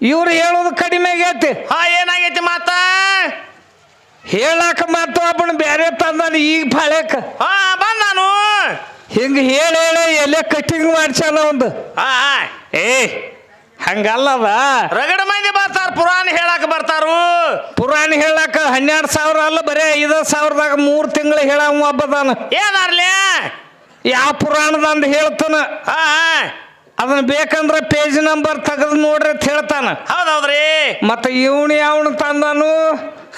ಇವ್ರು ಹೇಳೋದು ಕಡಿಮೆ ಆಗೈತಿ. ಹಾ ಏನಾಗೈತಿ ಮಾತ? ಹೇಳಾಕ ಮಾತು ಒಬ್ಬನ ಬೇರೆ ತಂದಾನ ಈಗ ಬಾಳ್ಯಾಕ ಹಾ ಬಂದ್ ನಾನು. ಹಿಂಗ ಹೇಳಿ ಹೇಳಿ ಎಲ್ಲೇ ಕಟಿಂಗ್ ಮಾಡ್ಸ್ಯಾನ ಒಂದು ಹಾ ಹಾ. ಏ ಹಂಗಲ್ಲದ. ರಗಡ ಮಂದಿ ಬರ್ತಾರ ಪುರಾಣ ಹೇಳಕ್ ಬರ್ತಾರು. ಪುರಾಣ ಹೇಳಾಕ ಹನ್ನೆರಡು ಸಾವಿರ ಅಲ್ಲ ಬರೇ ಐದು ಸಾವಿರದಾಗ ಮೂರು ತಿಂಗಳು ಹೇಳವ ಒಬ್ಬದಾನ. ಏನಾರ್ಲೆ ಯಾವ ಪುರಾಣದಂದು ಹೇಳ್ತಾನ. ಹಾ ಹಾ. ಅದನ್ನ ಬೇಕಂದ್ರೆ ಪೇಜ್ ನಂಬರ್ ತೆಗೆದು ನೋಡ್ರಿ ಅಂತ ಹೇಳ್ತಾನ. ಹೌದೌದ್ರಿ. ಮತ್ತೆ ಇವನು ಯಾವನು ತಂದನು.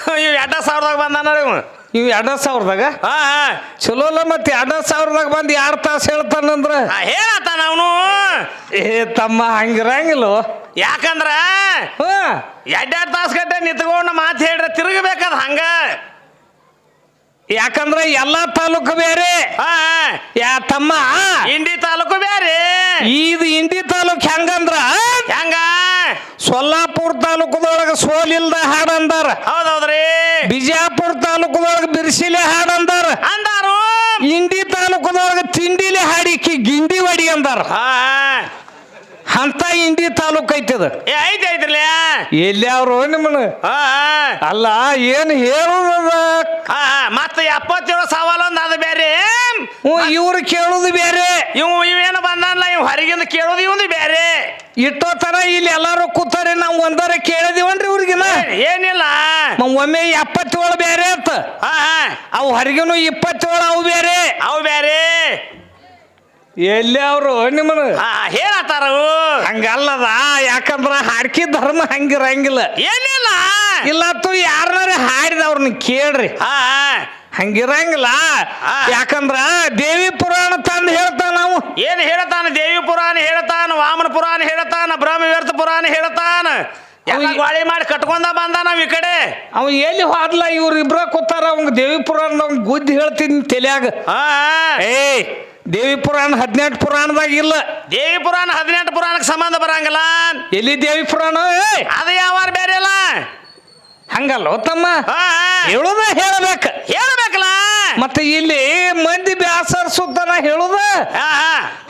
ಇವ್ ಎರಡ ಸಾವಿರದಾಗ ಬಂದಾನ ಇವ್ ಇವ್ ಎರಡ ಸಾವಿರದಾಗ? ಹಾ ಹಾ. ಮತ್ತೆ ಎರಡ ಸಾವಿರದಾಗ ಬಂದು ಯಾರು ತಾಸು ಹೇಳ್ತಾನಂದ್ರ ಹೇಳತ್ತಾನ ಅವನು. ಏ ತಮ್ಮ ಹಂಗಿರಂಗಿಲ್ಲ. ಯಾಕಂದ್ರ ಹ. ಎರಡೆರಡು ತಾಸು ಗಟ್ಟೆ ನಿಂತ್ಕೊಂಡು ಮಾತು ಹೇಳ್ರೆ ತಿರುಗಬೇಕದ ಹಂಗ. ಯಾಕಂದ್ರೆ ಎಲ್ಲಾ ತಾಲೂಕು ಬೇರೆ. ಯಾ ತಮ್ಮ? ಇಂಡಿ ತಾಲೂಕು ಬೇರೆ. ಇದು ಇಂಡಿ ತಾಲೂಕ್ ಹೆಂಗಂದ್ರ? ಹೆಂಗ? ಸೊಲ್ಲಾಪುರ ತಾಲೂಕದೊಳಗ ಸೋಲಿಲ್ದ ಹಾಡಂದಾರ. ಹೌದೌದ್ರಿ. ಬಿಜಾಪುರ ತಾಲೂಕದೊಳಗ ಬಿರ್ಸಿಲೆ ಹಾಡಂದಾರ. ಅಂದಾರು. ಇಂಡಿ ತಾಲೂಕದೊಳಗ ತಿಂಡಿಲೆ ಹಾಡಿಕಿ ಗಿಂಡಿ ವಡಿ ಅಂದಾರ. ಹಾ. ಅಂತ ಇಂಡಿ ತಾಲೂಕ್ ಐತದ ಏ ಐತಿ ಐತ್ರಲ್ಲ ಎಲ್ಲಿ ಅವ್ರು ನಿಮ್ಮನ್ನ? ಹಾ ಅಲ್ಲ ಏನ್ ಹೇಳುದ ಹಾ ಮತ್ತೆ ಎಪ್ಪತ್ತೇಳು ಸವಾಲು ಒಂದು ಅದು ಬೇರೆ ಇವ್ರು ಕೇಳುದು ಬೇರೆ ಇವು ಇವೇನು ಬಂದಲ್ಲ ಇವ್ ಹೊರಗಿಂದ ಕೇಳೋದು ಇವಂದು ಬೇರೆ ಇಟ್ಟೋ ತರ ಇಲ್ಲಿ ಎಲ್ಲಾರು ಕೂತಾರೆ ನಾವು ಒಂದರ ಕೇಳಿದಿವನ್ರಿ ಇವ್ರಿಗಿನ ಏನಿಲ್ಲ. ಮ- ಒಮ್ಮೆ ಎಪ್ಪತ್ತೇಳು ಬೇರೆ ಅಂತ. ಹಾ ಹಾ. ಅವು ಹೊರಗಿನೂ ಇಪ್ಪತ್ತೇಳು ಅವು ಬೇರೆ ಅವು ಬೇರೆ ಎಲ್ಲಿ ಅವರು? ನಿಮ್ಮನ ಹೇಳತ್ತಾರ. ಹಂಗಲ್ಲದ ಯಾಕಂದ್ರ ಹಾಡ್ಕಿ ಧರ್ಮ ಹಂಗಿರಂಗಿಲ್ಲ. ಏನಿಲ್ಲ ಇಲ್ಲತ್ತು ಯಾರನ್ನಾರ ಹಾಡಿದವ್ರನ್ನ ಕೇಳ್ರಿ. ಹಾ ಹಂಗಿರಂಗಿಲ್ಲ. ಯಾಕಂದ್ರ ದೇವಿ ಪುರಾಣ ತಂದು ಹೇಳ್ತಾನ ನಾವು ಏನು ಹೇಳತಾನ? ದೇವಿ ಪುರಾಣ ಹೇಳತಾನ ವಾಮನ ಪುರಾಣ ಹೇಳತಾನ ಬ್ರಹ್ಮ ವ್ಯರ್ಥ ಪುರಾಣ ಹೇಳತಾನ. ಅವು- ಮಾಡಿ ಕಟ್ಕೊಂಡ ಬಂದ ನಾವ್ ಈ ಕಡೆ. ಅವ್ ಎಲ್ಲಿ ಹೋದ್ಲ? ಇವ್ರು ಇಬ್ರ ಕೂತಾರ ಅವಂಗ ದೇವಿ ಪುರಾಣ ಗುದ್ದಿ ಹೇಳ್ತೀನಿ ತಲ್ಯಾಗ. ಹಾ ಏ ದೇವಿ ಪುರಾಣ ಹದಿನೆಂಟು ಪುರಾಣದಾಗ ಇಲ್ಲ. ದೇವಿ ಪುರಾಣ ಹದಿನೆಂಟು ಪುರಾಣಕ್ಕೆ ಸಂಬಂಧ ಬರಂಗಿಲ್ಲ. ಎಲ್ಲಿ ದೇವಿ ಪುರಾಣ? ಅದು ಯಾವ ಬೇರೆ ಅಲ್ಲ ಹಂಗಲ್ಲ ತಮ್ಮ. ಹೇಳುದ ಹೇಳಬೇಕ. ಹೇಳಬೇಕಲ್ಲ. ಮತ್ತೆ ಇಲ್ಲಿ ಮಂದಿ ಬ್ಯಾಸರ್ ಸುತ್ತನ ಹೇಳುದ?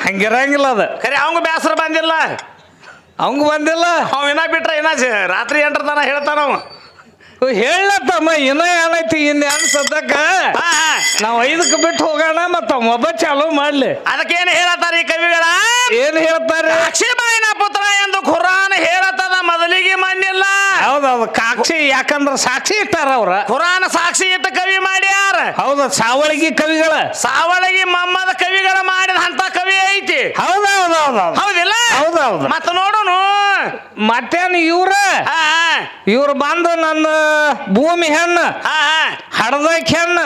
ಹಂಗಿರಂಗಿಲ್ಲ ಅದು. ಖರೆ ಅವಂಗ ಬ್ಯಾಸರ ಬಂದಿಲ್ಲ. ಅವಂಗ ಬಂದಿಲ್ಲ? ಅವ ಇನ್ನ ಬಿಟ್ರ ಇನ್ನ ರಾತ್ರಿ ಎಂಟ್ರ ತನ ಹೇಳ್ತಾನ ಅವ. ಹೇಳ ತಮ್ಮ ಇನ್ನ ಏನೈತಿ ಇನ್ನ ಸದ್ದಕ್ಕ ನಾವ್ ಐದಕ್ಕೆ ಬಿಟ್ಟು ಹೋಗೋಣ ಮತ್ತ ಮೊಬೈಲ್ ಚಾಲು ಮಾಡ್ಲಿ. ಅದಕ್ಕೇನು ಹೇಳತ್ತಾರ ಈ ಕವಿಗಳ? ಏನ್ ಹೇಳ್ತಾರೆ ಅಕ್ಷಿಬಾಯಿನ ಪುತ್ರ ಎಂದು ಖುರಾನ್ ಹೇಳತ್ತದ ಮೊದಲಿಗೆ ಮಣ್ಣಿಲ್ಲ. ಹೌದೌದು ಕಾಕ್ಷಿ ಯಾಕಂದ್ರ ಸಾಕ್ಷಿ ಇಟ್ಟಾರ ಅವ್ರ. ಖುರಾನ್ ಸಾಕ್ಷಿ ಇಟ್ಟ ಕವಿ ಮಾಡ್ಯಾರ. ಹೌದ ಸಾವಳಗಿ ಕವಿಗಳ. ಸಾವಳಗಿ ಮಮ್ಮದ ಕವಿಗಳ ಮಾಡಿದ ಅಂತ ಕವಿ ಐತಿ. ಹೌದೌದೌದು ಹೌದಿಲ್ಲ? ಹೌದೌದು. ಮತ್ತ ನೋಡುನು ಮತ್ತೇನು ಇವ್ರ? ಇವ್ರ ಇವ್ರು ಬಂದು ನನ್ನ ಭೂಮಿ ಹೆಣ್ಣು ಹಡದಕ್ ಹೆಣ್ಣು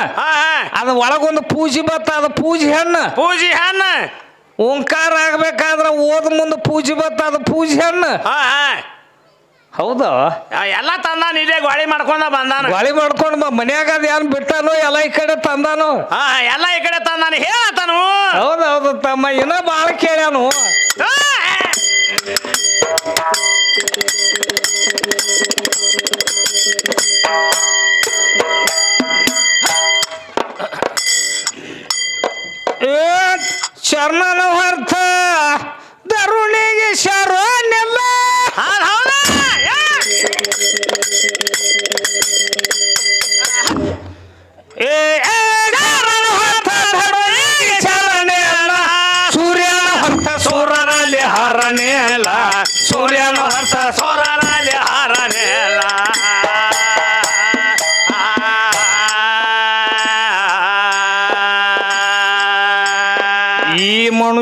ಅದ ಒಳಗೊಂದು ಪೂಜೆ ಬತ್ತ ಅದು ಪೂಜೆ ಹೆಣ್ಣು. ಪೂಜಿ ಹಣ್ಣ. ಓಂಕಾರ ಆಗ್ಬೇಕಾದ್ರ ಓದ್ ಮುಂದೆ ಪೂಜೆ ಬತ್ತ ಅದು ಪೂಜೆ ಹೆಣ್ಣು. ಹೌದಾ? ಎಲ್ಲ ತಂದಾನ ಇದೇ ಗಾಳಿ ಮಾಡ್ಕೊಂಡ ಬಂದಾನ. ಗಾಳಿ ಮಾಡ್ಕೊಂಡು ಮನ್ಯಾಗ ಅದ ಏನ್ ಬಿಟ್ಟಾನು ಎಲ್ಲ ಈ ಕಡೆ ತಂದಾನು? ಹಾ ಎಲ್ಲ ಈ ಕಡೆ ತಂದಾನ. ಹೌದು ಹೌದೌದು ತಮ್ಮ ಇನ್ನೂ ಬಾಳ ಕೇಳ್ಯಾನು.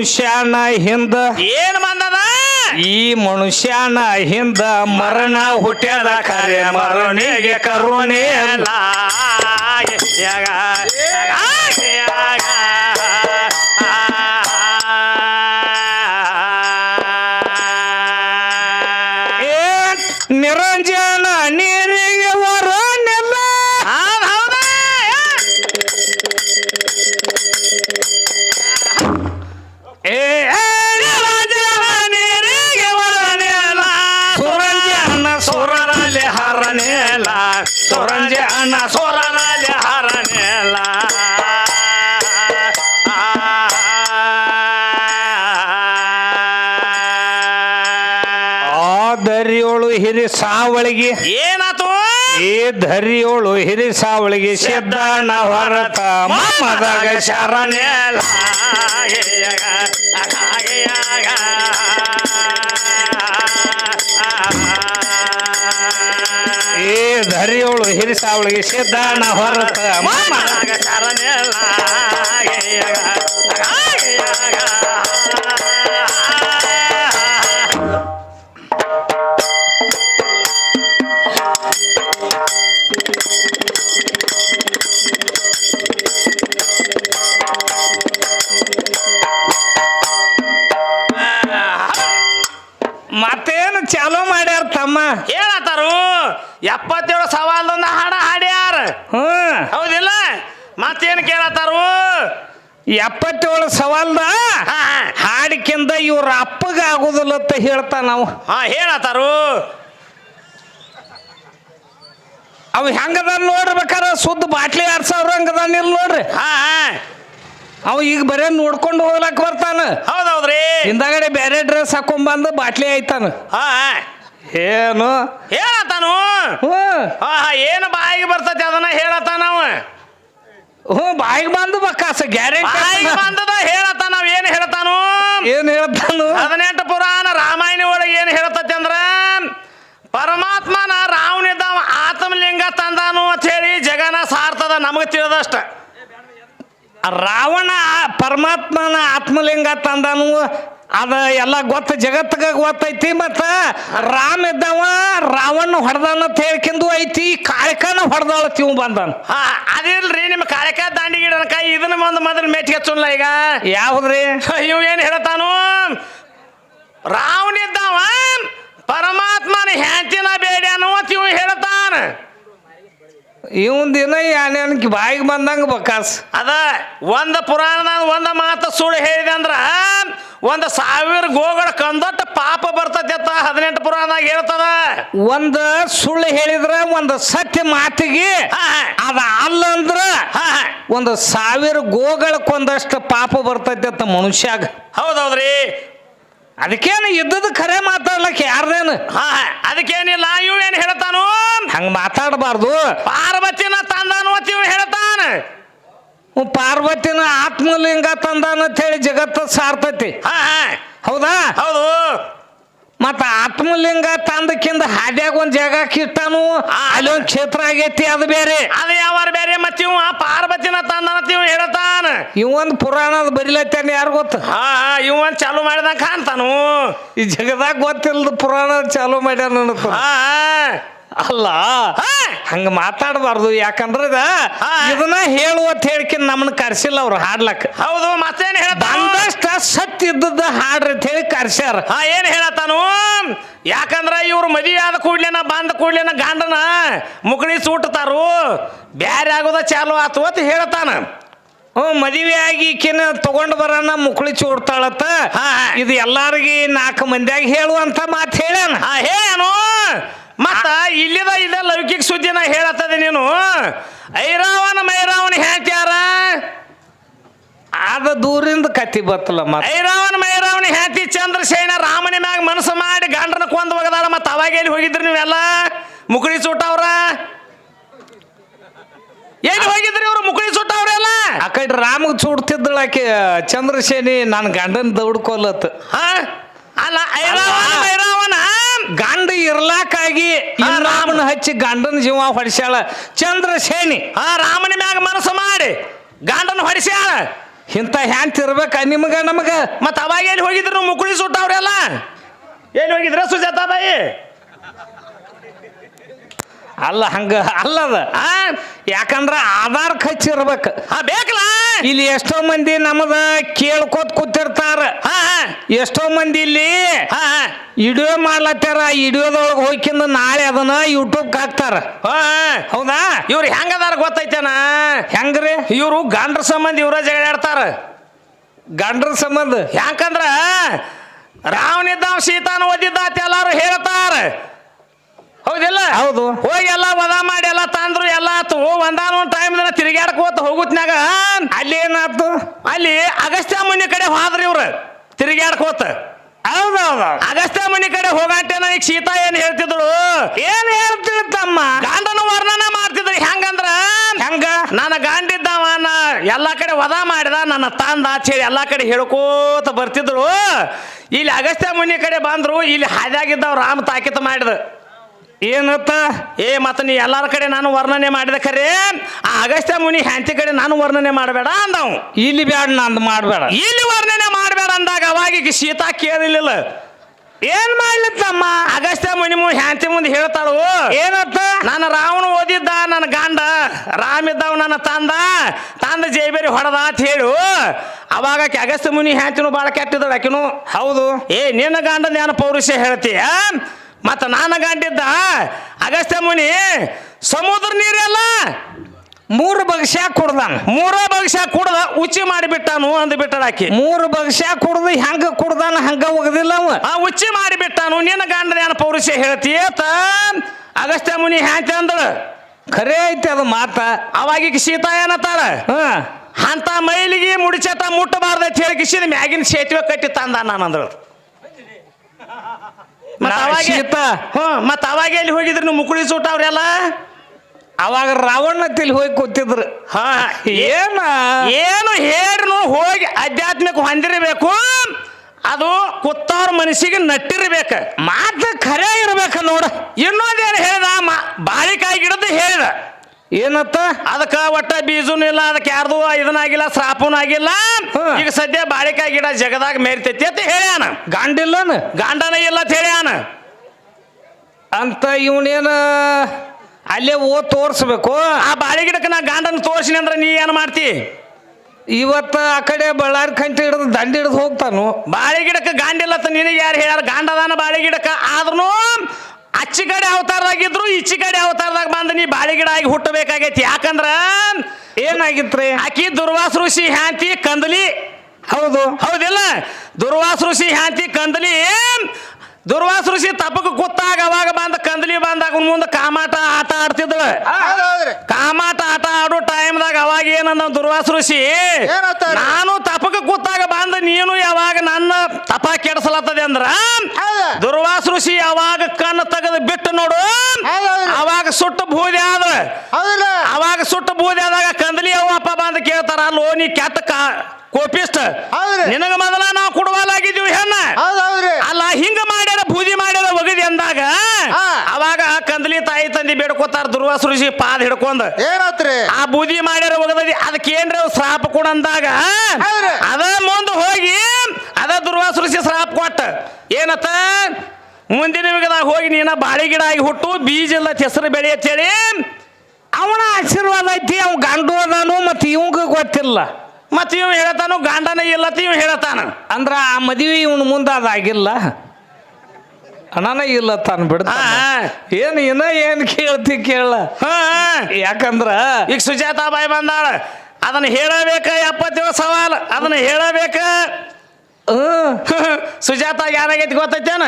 ಮನುಷ್ಯನ ಹಿಂದ ಏನ್ ಬಂದದ? ಈ ಮನುಷ್ಯನ ಹಿಂದ ಮರಣ ಹುಟ್ಟ್ಯದ ಕರೆ ಮರಣಿಗೆ ಕರುಣೆ ಅಲ್ಲ. ಹಿರಿ ಸಾವಳಿಗೆ. ಏನಾತು? ಈ ಧರಿಯೋಳು ಹಿರಿ ಸಾವಳಿಗೆ ಸಿದ್ದಣ್ಣ ಹೊರತ ಮಮ್ಮದಾಗ ಶರಣ್ಯ ಏ ಧರಿಯೋಳು ಹಿರಿ ಸಾವಳಿಗೆ ಸಿದ್ದಣ್ಣ ಹೊರತ ಮಮ್ಮದಾಗ ಮತ್ತೇನು ಎಪ್ಪತ್ತೇಳು ಸವಾಲ್ದೊಂದು ಹಾಡ ಹಾಡ್ಯಾರ. ಹ್ಮ್ ಹೌದಿಲ್ಲ? ಮತ್ತೇನು ಕೇಳತ್ತಾರು? ಎಪ್ಪತ್ತೇಳು ಸವಾಲ್ದ. ಹಾಡಿಕಿಂದ ಇವ್ರ ಅಪ್ಪಗ ಆಗುದಿಲ್ಲ ಅಂತ ಹೇಳ್ತಾ ನಾವು. ಹಾ ಹೇಳತ್ತಾರು. ಅವ್ ಹೆಂಗದ ನೋಡ್ಬೇಕಾರ ಸುದ್ದ ಬಾಟ್ಲಿ ಎರಡ್ ಸಾವಿರ ಹಂಗದಾನ ಇಲ್ಲ ನೋಡ್ರಿ. ಹಾ ಅವ ಈಗ ಬರೇ ನೋಡ್ಕೊಂಡು ಹೋಗ್ಲಕ್ ಬರ್ತಾನ. ಹೌದೌದ್ರಿ. ಹಿಂದಾಗಡೆ ಬೇರೆ ಡ್ರೆಸ್ ಹಾಕೊಂಡ್ ಬಾಟ್ಲಿ ಆಯ್ತಾನ. ಹಾ. ಏನು? ಹೇಳತಾನು ಏನು ಬಾಯಿಗೆ ಬರ್ತತಿ? ಅದನ್ನ ಹೇಳತಾನ ನಾವು ಹ್ಞೂ ಬಾಯಿಗೆ ಬಂದು ಬಕ್ಕಾಸ ಬಾಯಿಗೆ ಗ್ಯಾರಂಟಿ ಬಂದದ ಹೇಳತಾನ ನಾವ್ ಏನು ಹೇಳ್ತಾನು ಏನು ಹೇಳ್ತಾನು ಹದಿನೆಂಟು ಪುರಾಣ ರಾಮಾಯಣ ಒಳಗೆ ಏನು ಹೇಳ್ತತಿ ಅಂದ್ರ ಪರಮಾತ್ಮನ ರಾವಣಿದ್ದಾವ ಆತ್ಮಲಿಂಗ ತಂದಾನು ಅಂತ ಹೇಳಿ ಜಗನ ಸಾರ್ತದ ನಮಗೆ ತಿಳಿದಷ್ಟ. ರಾವಣ ಪರಮಾತ್ಮನ ಆತ್ಮಲಿಂಗ ತಂದಾನು ಅದ ಎಲ್ಲ ಗೊತ್ತ ಜಗತ್ತಿಗೆ ಗೊತ್ತೈತಿ ಮತ್ತ ರಾಮ ಇದ್ದವ ರಾವಣ ಹೊಡೆದಾನ ಅಂತ ಹೇಳ್ಕೊಂಡು ಐತಿ ಕಾಳಕನ ಹೊಡೆದಾಳ ತಿವ್ ಬಂದನ್. ಹಾ ಅದಿಲ್ರಿ ನಿಮ್ಮ ಕಾಳಕ ದಾಂಡಿ ಕೈ ಇದನ್ನ ಒಂದು ಮೊದಲು ಮೆಚ್ಚಿಗೆ ಹಚ್ಚಲ್ಲ ಈಗ? ಯಾವ್ದ್ರಿ? ಇವ್ ಏನು ಹೇಳ್ತಾನು? ರಾವಣಿದ್ದಾವ ಪರಮಾತ್ಮನ ಹ್ಯಾಂಚಿನ ಬೇಡ ಅನ್ನೋ ಇವ್ ಹೇಳ್ತಾನ. ಇವನ್ ದಿನ ಏನೇನ್ ಬಾಯಿಗೆ ಬಂದಂಗ ಬಕಾಸ್ ಅದ ಒಂದು ಪುರಾಣದಾಗ ಒಂದು ಮಾತು ಸುಳ್ಳು ಹೇಳಿದೆ ಅಂದ್ರೆ ಒಂದು ಸಾವಿರ ಗೋಗಳ ಕಂದೊಟ್ಟ ಪಾಪ ಬರ್ತೈತೆ ಅಂತ ಹದಿನೆಂಟು ಪುರಾಣದಾಗ ಹೇಳ್ತದ ಒಂದು ಸುಳ್ಳು ಹೇಳಿದ್ರೆ ಒಂದು ಸತ್ಯ ಮಾತಿಗೆ. ಅದ ಅಲ್ಲ ಅಂದ್ರ. ಒಂದು ಸಾವಿರ ಗೋಗಳಕ್ಕೊಂದಷ್ಟು ಪಾಪ ಬರ್ತೈತೆ ಅಂತ ಮನುಷ್ಯಾಗ ಹೌದೌದ್ರಿ ಅದಕ್ಕೇನು ಇದ್ದದ ಖರೆ ಮಾತಾಡ್ಲಕ್ ಯಾರ್ದೇನು? ಹಾ. ಅದಕ್ಕೇನಿಲ್ಲ ಏನು ಹೇಳ್ತಾನು? ಹಂಗ ಮಾತಾಡಬಾರ್ದು. ಪಾರ್ವತಿನ ತಂದಾನು ಅಂತ ಇವ್ ಹೇಳ್ತಾನ. ಪಾರ್ವತಿನ ಆತ್ಮಲಿಂಗ ತಂದಾನ ಅಂತ ಹೇಳಿ ಜಗತ್ತ ಸಾರ್ತೈತಿ. ಹಾ ಹಾ. ಹೌದಾ? ಹೌದು. ಮತ್ತ ಆತ್ಮಲಿಂಗ ತಂದಕ್ಕಿಂದ ಹಾದ್ಯಾಗ ಒಂದ್ ಜಾಗ ಕಿಟ್ಟನು ಆ. ಅಲ್ಲಿ ಕ್ಷೇತ್ರ ಆಗೈತಿ ಅದು ಬೇರೆ ಅದು ಯಾವಾರ ಬೇರೆ ಮತ್ತೆ ಇವ ಪಾರ್ವತಿನ ತಂದನ ಅಂತ ಇವ್ ಹೇಳ್ತಾನ ಇವೊಂದು ಪುರಾಣದ ಬರಿಲತ್ತೇನೆ ಯಾರು ಗೊತ್ತು ಹಾ ಇವೊಂದು ಚಾಲೂ ಮಾಡಿದಂಗ ಕಾಣ್ತಾನು ಈ ಜಗದಾಗ ಗೊತ್ತಿಲ್ಲದ ಪುರಾಣ ಚಾಲೂ ಮಾಡ್ಯಾನ ಹಾ. ಅಲ್ಲ? ಹಂಗ ಮಾತಾಡಬಾರ್ದು ಯಾಕಂದ್ರೆ. ಇದನ್ನ ಹೇಳುವತ್ ಹೇಳಿಕೆ ನಮ್ಮನ್ನ ಕರ್ಸಿಲ್ಲ ಅವ್ರು ಹಾಡ್ಲಕ್. ಹೌದು ಮತ್ತೇನ್ ಬಂದಷ್ಟ ಸತ್ಯ ಇದ್ದದ ಹಾಡ್ರಿ ಅಂತ ಹೇಳಿ ಕರ್ಸ್ಯಾರ. ಹಾ ಏನ್ ಹೇಳತ್ತಾನು? ಯಾಕಂದ್ರ ಇವ್ರು ಮದುವೆ ಆದ ಕೂಡ್ಲೇನ ಬಂದ ಕೂಡ್ಲೇನ ಗಂಡನ ಮುಕಳಿ ಸೂಟ್ತಾರು. ಬ್ಯಾರೆ ಆಗೋದ ಚಾಲು ಆತು ಅಂತ ಹೇಳ್ತಾನ ಹ್ಞೂ ಮದುವೆ ಆಗಿ ಈಕಿನ ತಗೊಂಡ್ ಬರೋಣ ಮುಕ್ಳಿ ಚೂಡ್ತಾಳತ್ತ. ಇದು ಎಲ್ಲಾರಿಗೆ ನಾಲ್ಕು ಮಂದಿಯಾಗಿ ಹೇಳುವಂತ ಮಾತು ಹೇಳ್ಯಾನ. ಹಾ ಮತ್ತ ಇಲ್ಲಿದ ಇದ ಲೌಕಿಕ ಸುದ್ದಿ ನಾ ಹೇಳತ್ತದೆ ನೀನು. ಐರಾವನ ಮೈರಾವನ ಹ್ಯಾತ್ಯಾರ ಅದ ದೂರಿಂದ ಕತ್ತಿ ಬತ್ತಲ್ಲ ಮತ್ತೆ. ಐರಾವನ ಮೈರಾವನ ಹೇಳ್ತಿ ಚಂದ್ರಸೇನ ರಾಮನ ಮ್ಯಾಗ ಮನಸ್ಸು ಮಾಡಿ ಗಂಡನ ಕೊಂದ್ ಹೋಗದಾಳ ಮತ್ತೆ ಅವಾಗ ಎಲ್ಲಿ ಹೋಗಿದ್ರಿ ನೀವೆಲ್ಲ? ಮುಕುಳಿ ಸುಟ್ಟವ್ರ ಏನು ಹೋಗಿದ್ರಿ ಇವ್ರು ಮುಕುಳಿ ಸುಟ್ಟವ್ರೆಲ್ಲ ಆ ಕಡೆ ರಾಮಗ್ ಸುಡ್ತಿದ್ದಳ ಆಕೆ ಚಂದ್ರಸೇನಿ ನನ್ನ ಗಂಡನ ದೌಡ್ಕೊಲ್ಲತ್ ಹಾ? ಅಲ್ಲ ಐರಾವನ ಮೈರಾವನ? ಗಂಡ ಇರ್ಲಾಕಾಗಿ ರಾಮನ ಹಚ್ಚಿ ಗಂಡನ ಜೀವ ಹೊಡಿಸ್ಯಾಳ. ಚಂದ್ರಸೇನಿ ಆ ರಾಮನ ಮ್ಯಾಗ ಮನಸ್ಸು ಮಾಡಿ ಗಂಡನ ಹೊಡಿಸ್ಯಾಳ. ಇಂಥ ಹ್ಯಾಂತ ತಿರ್ಬೇಕ ನಿಮಗ ನಮಗ. ಮತ್ತ ಅವಾಗ ಏನು ಹೋಗಿದ್ರು ಮುಕುಳಿ ಸುಟ್ಟವ್ರೆಲ್ಲ? ಏನು ಹೋಗಿದ್ರ ಸುಜಾತಾ ಬಾಯಿ ಅಲ್ಲ ಹಂಗ ಅಲ್ಲದ. ಆ? ಯಾಕಂದ್ರ ಆಧಾರ್ ಹಚ್ಚಿರ್ಬೇಕು ಹಾ ಬೇಕಲ್ಲ? ಇಲ್ಲಿ ಎಷ್ಟೋ ಮಂದಿ ನಮದ ಕೇಳ್ಕೋತ ಕೂತಿರ್ತಾರ. ಹಾ ಎಷ್ಟೋ ಮಂದಿ ಇಲ್ಲಿ ಹಾ ವಿಡಿಯೋ ಮಾಡ್ಲತ್ತಾರ ವಿಡಿಯೋದೊಳಗೆ ಹೋಗಿಂದ ನಾಳೆ ಅದನ್ನ ಯೂಟ್ಯೂಬ್ ಹಾಕ್ತಾರ. ಹಾ ಹೌದಾ? ಇವ್ರು ಹೆಂಗದಾರ ಗೊತ್ತೈತೇನ? ಹೆಂಗ್ರಿ? ಇವರು ಗಂಡ್ರ ಸಂಬಂಧ ಇವ್ರ ಜಗಳಾಡ್ತಾರ. ಗಂಡ್ರ ಸಂಬಂಧ? ಯಾಕಂದ್ರ ರಾವಣಿದ್ದಾವ ಸೀತಾನ ಓದಿದ್ದ ಎಲ್ಲಾರು ಹೇಳ್ತಾರ. ಹೌದಿಲ್ಲ? ಹೌದು. ಹೋಗಿ ಎಲ್ಲ ವದ ಮಾಡಿ ಎಲ್ಲ ತಂದ್ರು ಎಲ್ಲ ಆತು. ಒಂದಾನ ಟೈಮ್ ಟೈಮ್ ತಿರುಗಾಡ್ಕೋತ ಹೋಗುತ್ನ್ಯಾಗ. ಅಲ್ಲಿ ಏನಾಯ್ತು? ಅಲ್ಲಿ ಅಗಸ್ತ್ಯ ಮುನಿ ಕಡೆ ಹೋದ್ರಿ ಇವ್ರು. ತಿರುಗಾಡ್ಕೋತ ಹೌದೌದು. ಅಗಸ್ತ್ಯ ಮುನಿ ಕಡೆ ಹೋಗಂಟೆ ನನಗೆ ಸೀತಾ ಏನ್ ಹೇಳ್ತಿದ್ರು ಏನ್ ಹೇಳ್ತಿರ್ತಮ್ಮ ತಮ್ಮ? ಗಂಡನ ವರ್ಣನೆ ಮಾಡ್ತಿದ್ರು. ಹೆಂಗಂದ್ರ? ಹೆಂಗ? ನನ್ನ ಗಂಡಿದ್ದವ ನಾ ಎಲ್ಲಾ ಕಡೆ ವದ ಮಾಡಿದ ನನ್ನ ತಂದ ಚೇರಿ ಎಲ್ಲಾ ಕಡೆ ಹೇಳ್ಕೋತ ಬರ್ತಿದ್ರು ಇಲ್ಲಿ ಅಗಸ್ತ್ಯ ಮುನಿ ಕಡೆ ಬಂದ್ರು ಇಲ್ಲಿ ಹಾದ್ಯಾಗಿದ್ದವ್ ರಾಮ ತಾಕಿತ ಮಾಡಿದ. ಏನತ್ತ? ಏ ಮತ್ತ ನೀ ಎಲ್ಲರ ಕಡೆ ನಾನು ವರ್ಣನೆ ಮಾಡಿದ ಖರೆ ಆ ಅಗಸ್ತ್ಯ ಮುನಿ ಹ್ಯಾಂತಿ ಕಡೆ ನಾನು ವರ್ಣನೆ ಮಾಡಬೇಡ ಅಂದವ್. ಇಲ್ಲಿ ಬ್ಯಾಡ ನಂದು ಮಾಡಬೇಡ. ಇಲ್ಲಿ ವರ್ಣನೆ ಮಾಡಬೇಡ ಅಂದಾಗ ಅವಾಗ ಈಗ ಸೀತಾ ಕೇಳಿಲ್ಲ ಏನ್ ಮಾಡ್ಲಿತ್ತಮ್ಮ? ಅಗಸ್ತ್ಯ ಮುನಿ ಮು ಹ್ಯಾಂತಿ ಮುಂದೆ ಹೇಳ್ತಾಳು ಏನತ್ತ? ನನ್ನ ರಾವಣ ಓದಿದ್ದ ನನ್ನ ಗಂಡ ರಾಮ ಇದ್ದವ ನನ್ನ ತಂದ ತಂದ ಜೈಬೇರಿ ಹೊಡೆದ ಅಂತ ಹೇಳು. ಅವಾಗ ಅಗಸ್ತ್ಯ ಮುನಿ ಹ್ಯಾಂತಿನೂ ಭಾಳ ಕೆಟ್ಟಿದ್ದಳು ಆಕಿನು. ಹೌದು. ಏ ನಿನ್ನ ಗಂಡ ನಾನು ಪೌರುಷ ಹೇಳ್ತೀಯ? ಮತ್ತ ನಾನು ಗಂಡಿದ್ದ ಅಗಸ್ತ್ಯ ಮುನಿ ಸಮುದ್ರ ನೀರೆಲ್ಲ ಮೂರು ಬಗ್ಸ್ಯ ಕುಡ್ದ ಮೂರ ಬಗ್ಸ್ಯ ಕುಡ್ದ ಉಚ್ಚಿ ಮಾಡಿಬಿಟ್ಟಾನು ಅಂದ್ ಬಿಟ್ಟಾಕಿ ಮೂರು ಬಗ್ಸ್ಯ ಕುಡ್ದು ಹೆಂಗ ಕುಡ್ದಾನ ಹಂಗ ಹೋಗದಿಲ್ಲ ಅವ. ಆ ಉಚ್ಚಿ ಮಾಡಿಬಿಟ್ಟಾನು ನಿನ್ನ ಗಂಡ ಏನು ಪೌರುಷ ಹೇಳ್ತೀಯ ತ ಅಗಸ್ತ್ಯ ಮುನಿ ಹ್ಯಾಂತ ಅಂದಳು. ಖರೆ ಐತಿ ಅದು ಮಾತ. ಅವಾಗ ಶೀತ ಏನತ್ತಾಳ? ಹ. ಅಂತ ಮೈಲಿಗೆ ಮುಡಿಚಟ ಮುಟ್ಟಬಾರ್ದು ಅಂತ ಹೇಳಿ ಕಿಸಿದ ಮ್ಯಾಗಿನ ಸೇತುವೆ ಕಟ್ಟಿ ತಂದ ನಾನಂದ್ರು ಮತ್ತ ನಾ ಅವಾಗ ಸೀತಾ? ಹ್ಞೂ ಮತ್ತ ಅವಾಗ ಎಲ್ಲಿ ಹೋಗಿದ್ರು ನೀವು ಮುಕುಳಿ ಸೂಟ ಅವ್ರೆಲ್ಲ? ಅವಾಗ ರಾವಣ ತಿಳಿ ಹೋಗಿ ಕೂತಿದ್ರು. ಹಾ ಏನ? ಏನು ಹೇಳಿ ಹೋಗಿ ಆಧ್ಯಾತ್ಮಿಕ ಹೊಂದಿರಬೇಕು. ಅದು ಕುತ್ತವ್ರ ಮನಸ್ಸಿಗೆ ನಟ್ಟಿರ್ಬೇಕ. ಮಾತು ಖರೆ ಇರ್ಬೇಕ ನೋಡ. ಇನ್ನೊಂದೇನು ಹೇಳ್ದ? ಮಾ ಬಾಳಿಕಾಯಿ ಗಿಡದ ಹೇಳಿದ. ಏನತ್ತ? ಅದಕ್ಕ ಒಟ್ಟ ಬೀಜನು ಇಲ್ಲ ಅದಕ್ಕೆ ಯಾರ್ದು ಇದನ್ನಾಗಿಲ್ಲ ಶ್ರಾಪನೂ ಆಗಿಲ್ಲ. ಈಗ ಸದ್ಯ ಬಾಳಿಕಾಯಿ ಗಿಡ ಜಗದಾಗ ಮೇರ್ತೈತಿ ಅಂತ ಹೇಳ್ಯಾನ. ಗಾಂಡಿಲ್ಲನ ಗಂಡನ ಇಲ್ಲ ಅಂತ ಹೇಳ್ಯಾನ. ಅಂತ ಇವನೇನ ಅಲ್ಲೇ ಓ ತೋರಿಸ್ಬೇಕು? ಆ ಬಾಳೆ ಗಿಡಕ್ಕೆ ನಾ ಗಂಡನ ತೋರ್ಸಿನಿ ಅಂದ್ರೆ ನೀ ಏನು ಮಾಡ್ತಿ? ಇವತ್ತ ಆ ಕಡೆ ಬಳ್ಳಾರಿ ಕಂಟಿ ಹಿಡಿದು ದಂಡಿ ಹಿಡಿದು ಹೋಗ್ತಾನು. ಬಾಳೆ ಗಿಡಕ್ಕೆ ಗಾಂಡಿಲ್ಲ ಅಂತ ನಿನಗೆ ಯಾರು ಹೇಳ್ಯಾರ? ಗಾಂಡದಾನ ಬಾಳೆ ಗಿಡಕ್ಕೆ. ಆದ್ರೂ ಅಚ್ಚಿ ಕಡೆ ಅವತಾರದಾಗಿದ್ರು ಇಚ್ಚಿ ಕಡೆ ಅವತಾರದಾಗ ಬಂದ ನೀ ಬಾಳೆ ಗಿಡ ಆಗಿ ಹುಟ್ಟಬೇಕಾಗೈತಿ. ಯಾಕಂದ್ರ ಏನಾಗಿತ್ರಿ? ಆಕಿ ದುರ್ವಾಸ ಋಷಿ ಹ್ಯಾಂತಿ ಕಂದಲಿ. ಹೌದು. ಹೌದಿಲ್ಲ? ದುರ್ವಾಸ ಋಷಿ ಹ್ಯಾಂತಿ ಕಂದಲಿ ದುರ್ವಾಸ ಋಷಿ ತಪಕ ಕೂತಾಗ ಅವಾಗ ಬಂದ ಕಂದಲಿ ಬಂದಾಗ ಮುಂದೆ ಕಾಮಾಟ ಆಟ ಆಡ್ತಿದ್ದಳು ಹೌದೌದ್ರಿ ಕಾಮಾಟ ಆಟ ಆಡೋ ಟೈಮ್ದಾಗ ಅವಾಗ ಏನಂದ ದುರ್ವಾಸ ಋಷಿ? ನಾನು ತಪಕ ಕೂತಾಗ ಬಂದ ನೀನು ಯಾವಾಗ ನನ್ನ ತಪ ಕೆಡಿಸಲತ್ತದ ಅಂದ್ರ. ದುರ್ವಾಸ ಋಷಿ ಯಾವಾಗ ಕಣ್ಣು ತೆಗೆದು ಬಿಟ್ಟು ನೋಡು. ಅವಾಗ ಸುಟ್ಟು ಬೂದಿ ಆದ. ಅವಾಗ ಸುಟ್ಟು ಬೂದಿ ಆದಾಗ ಕಂದಲಿ ಬಂದು ಕೇಳ್ತಾರ ಅಲ್ಲೋ ನೀ ಕೆತ್ತ ಕೋಪಿಸ್ಟ್. ಹೌದ್ರಿ. ನಿನಗ ಮೊದಲ ನಾವು ಕುಡವಾಲಾಗಿದ್ದೀವಿ ಹೆಣ್ಣ. ಅಲ್ಲ ಹಿಂಗ ಮಾಡ್ಯಾರ ಬೂದಿ ಮಾಡ್ಯಾರ ಒಗದಿ ಅಂದಾಗ. ಅವಾಗ ಕಂದಲಿ ತಾಯಿ ತಂದಿ ಬೇಡ್ಕೋತಾರ ದುರ್ವಾಸ ಋಷಿ ಪಾದ ಹಿಡ್ಕೊಂಡ್. ಏನಾತ್ರಿ? ಆ ಬೂದಿ ಮಾಡ್ಯಾರ ಒಗದಿ ಅದಕ್ಕೆ ಏನ್ರಿ ಶ್ರಾಪ ಕೊಡ ಅಂದಾಗ. ಅದ ಮುಂದೆ ಹೋಗಿ ಅದ ದುರ್ವಾಸ ಋಷಿ ಶ್ರಾಪ ಕೊಟ್ಟ. ಏನತ್ತ? ಮುಂದಿನ ಯುಗದಾಗ ಹೋಗಿ ನೀನ ಬಾಳೆ ಗಿಡ ಆಗಿ ಹುಟ್ಟು ಬೀಜ ಇಲ್ಲ ಹೆಸರು ಬೆಳೆ ಅಂತೇಳಿ ಅವನ ಆಶೀರ್ವಾದ ಐತಿ ಅವ್ ಗಂಡು ಅದಾನು. ಮತ್ತೆ ಇವಂಗ ಗೊತ್ತಿಲ್ಲ. ಮತ್ತು ಇವ್ ಹೇಳತಾನು ಗಾಂಡನ ಇಲ್ಲ ಇವ್ ಹೇಳತಾನ. ಅಂದ್ರ ಆ ಮದುವೆ ಇವನು ಮುಂದೆ ಅದಾಗಿಲ್ಲ ಅಣ್ಣನ ಇಲ್ಲ ತಾನು ಬಿಡ್ತಾನ ಏನು ಇನ್ನ ಏನ್ ಕೇಳ್ತಿ ಕೇಳ. ಯಾಕಂದ್ರ ಈಗ ಸುಜಾತಾ ಬಾಯಿ ಬಂದಾಳ. ಅದನ್ನ ಹೇಳಬೇಕ ಎಪ್ಪತ್ತೇಳು ಸವಾಲ್. ಅದನ್ನ ಹೇಳಬೇಕ. ಸುಜಾತ ಯಾರಾಗೈತಿ ಗೊತ್ತೈತೇನ?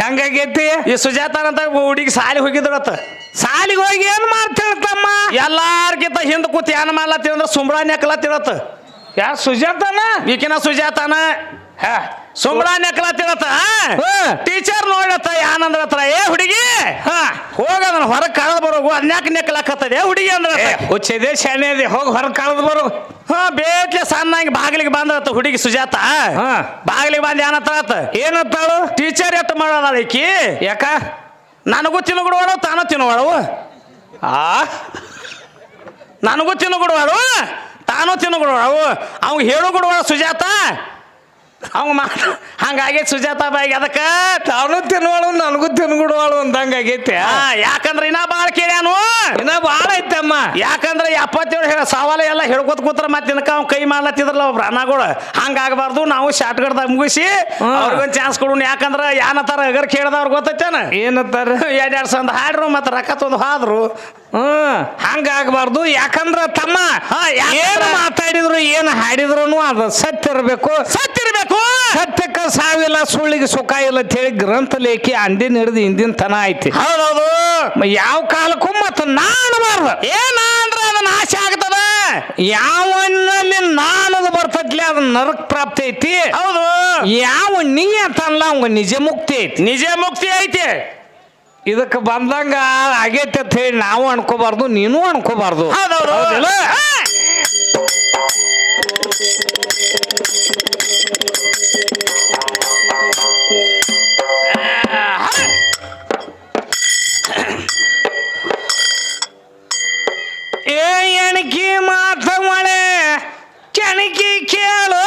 ಹೆಂಗಾಗೈತಿ? ಈ ಸುಜಾತ ಅಂತ ಹುಡುಗಿ ಸಾಲಿ ಹೋಗಿದ್ರತ್ತ ಸಾಲಿಗೆ ಹೋಗಿ ಏನ್ ಮಾಡ್ತೇಳ ತಮ್ಮ? ಎಲ್ಲಾರ್ಗಿಂತ ಹಿಂದ್ ಕೂತ ಏನ್ ಮಾಡ್ಲತ್ತಿ ಅಂದ್ರೆ ಸುಂಬಳ ನೆಕ್ಲತ್ತಿರತ್ತ ಯಾ ಸುಜಾತನ? ಈಕಿನ ಸುಜಾತನ. ಹಾ, ಸುಂಬಳ ನೆಕ್ಲತ್ತಿರತ್ತ ಹಾ. ಟೀಚರ್ ನೋಡತ್ತ ಏನಂದ್ರತ್ರ ಏ ಹುಡುಗಿ! ಹಾ. ಹೋಗದನ್ನ ಹೊರಗೆ ಕಳೆದ್ ಬರೋಗು ಅದ್ನ್ಯಾಕ ನೆಕ್ಲಾಕತ್ತದ ಹುಡುಗಿ ಅಂದ್ರ ಹುಚ್ಚಿದೆ ಶಾಣೆ ಇದೆ ಹೋಗಿ ಹೊರಗೆ ಕಳೆದು ಬರೋ ಹಾ ಬೇಟ್ಲೆ ಸಣ್ಣಂಗೆ ಬಾಗಿಲಿಗೆ ಬಂದತ್ತ ಹುಡುಗಿ ಸುಜಾತ. ಹಾ. ಬಾಗಿಲಿಗೆ ಬಂದು ಏನತ್ತಾಳತ್ತ ಏನತ್ತಾಳು ಟೀಚರ್ ಎಟ್ಟು ಮಾಡೋಣ ಈಕಿ? ಯಾಕ? ನನಗೂ ತಿನ್ನುಗುಡುವಾಳು ತಾನು ತಿನ್ನುವಳವು ಆ? ನನಗೂ ತಿನ್ನುಗುಡುವಾಳು ತಾನು ತಿನ್ನುಗುಡುವಾಳು ಅವ್ಗೆ ಹೇಳು ಗುಡುವಾಳ ಸುಜಾತ? ಅವ್ ಮಾ ಹಂಗಾಗೈತೆ ಸುಜಾತ ಬಾಯಿಗೆ ಅದಕ್ಕೆ? ತಾನು ತಿನ್ನುವಳು ನನಗೂ ತಿನ್ಗುಡುವಳು ಅಂದಂಗ ಆಗೈತೆ ಹಾ ಯಾಕಂದ್ರೆ ಇನ್ನ ಬಾಳ ಕೇಳ್ಯಾನು ಇನ್ನ ಭಾಳ ಐತಮ್ಮ. ಯಾಕಂದ್ರೆ ಎಪ್ಪತ್ತೇಳು ಹೇಳ ಸವಾಲ ಎಲ್ಲ ಹೇಳ್ಕೊತ ಕೂತ್ರ ಮತ್ತೆ ತಿನ್ಕ ಅವ್ನು ಕೈ ಮಾಡ್ಲತ್ತಿದ್ರಲ್ಲ ಒಬ್ರು ಅನ್ನಗಳು ಹಂಗಾಗಬಾರ್ದು ನಾವು ಶಾರ್ಟ್ಕಟ್ದಾಗ ಮುಗಿಸಿ ಹಾ. ಅವ್ರಿಗೊಂದು ಚಾನ್ಸ್ ಕೊಡೋಣ. ಯಾಕಂದ್ರೆ ಯಾನತ್ತಾರ ಅಗರ್ ಕೇಳ್ದವ್ರು ಗೊತ್ತೈತೇನ? ಏನತ್ತಾರ ಎರಡ್ ಎರಡು ಸಂದ ಹಾಡ್ರು ಮತ್ತೆ ರೊಕ್ಕ ತಂದು ಹಾದ್ರು. ಹ್ಮ್. ಹಂಗಾಗಬಾರ್ದು. ಯಾಕಂದ್ರ ತಮ್ಮ ಏನು ಮಾತಾಡಿದ್ರು ಏನು ಹಾಡಿದ್ರು ಅದು ಸತ್ತಿರ್ಬೇಕು. ಸತ್ತಿರ್ಬೇಕು. ಸತ್ಯಕ್ಕ ಸಾವಿಲ್ಲ ಸುಳ್ಳಿಗೆ ಸುಖ ಇಲ್ಲ ಅಂತ ಹೇಳಿ ಗ್ರಂಥ ಲೇಖಿ ಅಂದಿನ ಹಿಡಿದು ಹಿಂದಿನ ತನ ಐತಿ. ಹೌದೌದು. ಯಾವ ಕಾಲಕ್ಕೂ ಮತ್ತ ನಾನು ಬರ್ದ. ಏನಾದ್ರ ಅದನ್ನ ಆಸೆ ಆಗ್ತದ? ಯಾವಲ್ಲಿ ನಾನದು ಬರ್ತೈತ್ಲಿ ಅದನ್ನ ನರಕ ಪ್ರಾಪ್ತಿ ಐತಿ. ಹೌದು. ಯಾವ ನೀ ಅಂತಲ್ಲ ಅವಂಗ ನಿಜ ಮುಕ್ತಿ ಐತಿ. ನಿಜ ಮುಕ್ತಿ ಐತಿ. ಇದಕ್ಕೆ ಬಂದಂಗ ಆಗೈತೆ ಅಂತ ಹೇಳಿ ನಾವು ಅನ್ಕೋಬಾರ್ದು ನೀನು ಅನ್ಕೋಬಾರ್ದು. ಹೌದೌದು. ಚಣಕಿ ಮಾತ ಮಳೆ ಚಣಕಿ ಕೇಳು